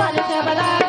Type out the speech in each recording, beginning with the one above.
कलश बदा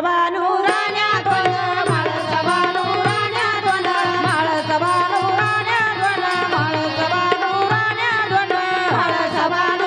बानू राण्या ध्वन माळस बानू राण्या ध्वन माळस बानू राण्या ध्वन माळस बानू राण्या ध्वन माळस बानू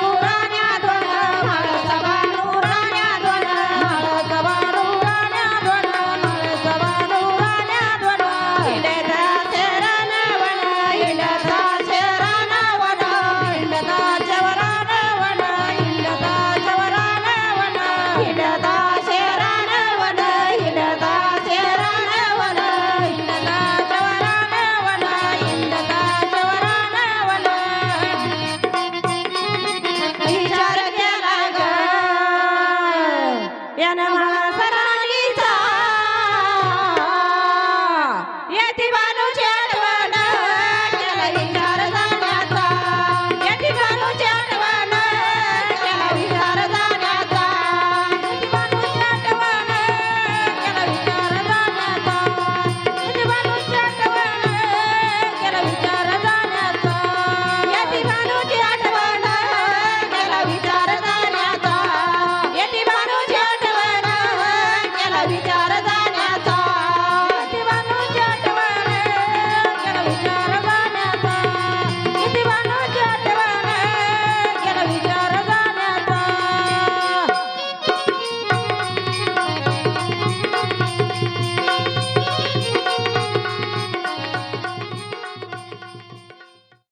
Yeti Banu!